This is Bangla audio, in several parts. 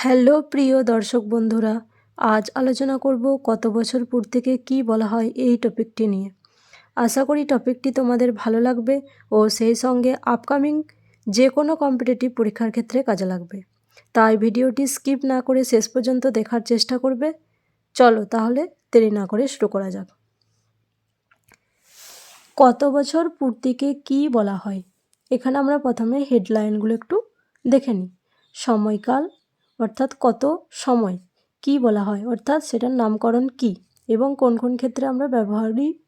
হ্যালো প্রিয় দর্শক বন্ধুরা, আজ আলোচনা করব কত বছর পূর্তিকে কি বলা হয় এই টপিকটি নিয়ে। আশা করি টপিকটি তোমাদের ভালো লাগবে ও সেই সঙ্গে আপকামিং যে কোনো কম্পিটিটিভ পরীক্ষার ক্ষেত্রে কাজে লাগবে। তাই ভিডিওটি স্কিপ না করে শেষ পর্যন্ত দেখার চেষ্টা করবে। চলো তাহলে দেরি না করে শুরু করা যাক। কত বছর পূর্তিকে কি বলা হয়? এখানে আমরা প্রথমে হেডলাইনগুলো একটু দেখে নিই। সময়কাল অর্থাৎ কত সময়? কি বলা হয়? অর্থাৎ সেটার নামকরণ কি? এবং কোন কোন ক্ষেত্রে আমরা ব্যবহারই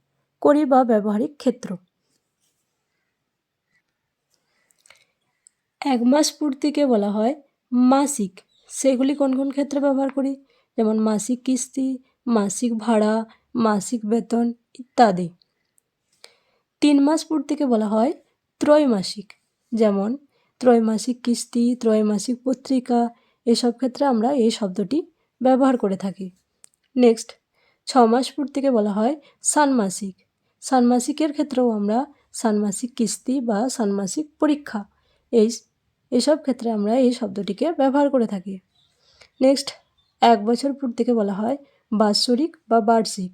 করি বা ব্যবহারিক ক্ষেত্র? এক মাস পূর্তিকে বলা হয় মাসিক। সেগুলি কোন কোন ক্ষেত্রে ব্যবহার করি? যেমন মাসিক কিস্তি, মাসিক ভাড়া, মাসিক বেতন ইত্যাদি। তিন মাস পূর্তিকে বলা হয় ত্রৈমাসিক। যেমন ত্রৈমাসিক কিস্তি, ত্রৈমাসিক পত্রিকা এসব ক্ষেত্রে আমরা এই শব্দটি ব্যবহার করে থাকি। নেক্সট ছ মাস পূর্তিকে বলা হয় ষান্মাসিক। ষান্মাসিকের ক্ষেত্রেও আমরা ষান্মাসিক কিস্তি বা ষান্মাসিক পরীক্ষা, এই এসব ক্ষেত্রে আমরা এই শব্দটিকে ব্যবহার করে থাকি। নেক্সট এক বছর পূর্তিকে বলা হয় বাৎসরিক বা বার্ষিক।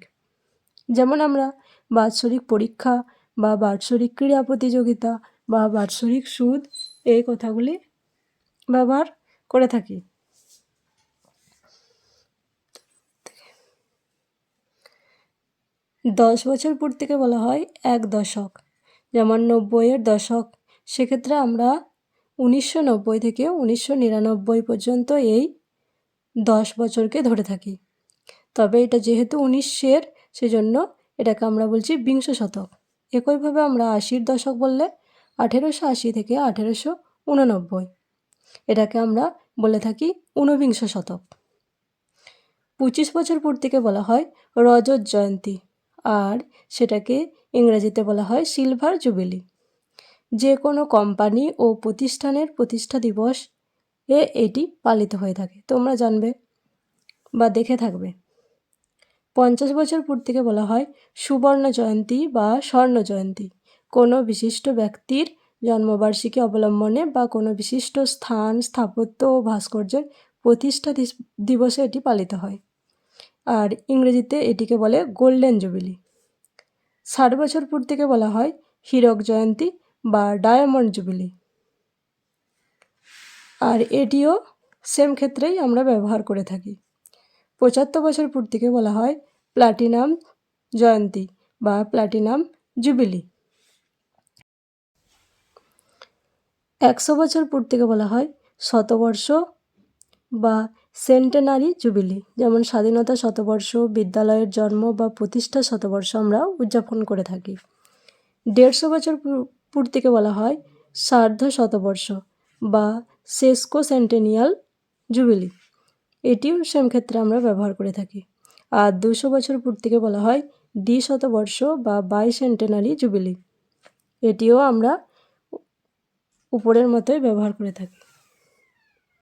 যেমন আমরা বাৎসরিক পরীক্ষা বা বাৎসরিক ক্রীড়া প্রতিযোগিতা বা বাৎসরিক সুদ, এই কথাগুলি ব্যবহার করে থাকি। দশ বছর পূর্তিকে বলা হয় এক দশক। যেমন নব্বইয়ের দশক, সেক্ষেত্রে আমরা উনিশশো নব্বই থেকে উনিশশো নিরানব্বই পর্যন্ত এই দশ বছরকে ধরে থাকি। তবে এটা যেহেতু উনিশের, সেজন্য এটাকে আমরা বলছি বিংশ শতক। একইভাবে আমরা আশির দশক বললে আঠেরোশো আশি থেকে আঠেরোশো উননব্বই। এটাকে আমরা বলে থাকি ঊনবিংশ শতক। পঁচিশ বছর পূর্তিকে বলা হয় রজত জয়ন্তী, আর সেটাকে ইংরেজিতে বলা হয় সিলভার জুবিলি। যে কোনো কোম্পানি ও প্রতিষ্ঠানের প্রতিষ্ঠা দিবস এ এটি পালিত হয়ে থাকে। তোমরা জানবে বা দেখে থাকবে। পঞ্চাশ বছর পূর্তিকে বলা হয় সুবর্ণ জয়ন্তী বা স্বর্ণ জয়ন্তী। কোনো বিশিষ্ট ব্যক্তির জন্মবার্ষিকী অবলম্বনে বা কোনো বিশিষ্ট স্থান, স্থাপত্য ও ভাস্কর্যের প্রতিষ্ঠা দিবসে এটি পালিত হয়। আর ইংরেজিতে এটিকে বলে গোল্ডেন জুবিলি। ষাট বছর পূর্তিকে বলা হয় হীরক জয়ন্তী বা ডায়মন্ড জুবিলি। আর এটিও সেম ক্ষেত্রেই আমরা ব্যবহার করে থাকি। পঁচাত্তর বছর পূর্তিকে বলা হয় প্লাটিনাম জয়ন্তী বা প্লাটিনাম জুবিলি। একশো বছর পূর্তিকে বলা হয় শতবর্ষ বা সেন্টেনারি জুবিলি যেমন স্বাধীনতা শতবর্ষ, বিদ্যালয়ের জন্ম বা প্রতিষ্ঠা শতবর্ষ আমরা উদযাপন করে থাকি। দেড়শো বছর পূর্তিকে বলা হয় সার্ধ শতবর্ষ বা সেস্কো সেন্টেনিয়াল জুবিলি এটিও সেম ক্ষেত্রে আমরা ব্যবহার করে থাকি। আর দুশো বছর পূর্তিকে বলা হয় দ্বি শতবর্ষ বা বাইসেন্টেনারি জুবিলি এটিও আমরা উপরের মতোই ব্যবহার করে থাকি।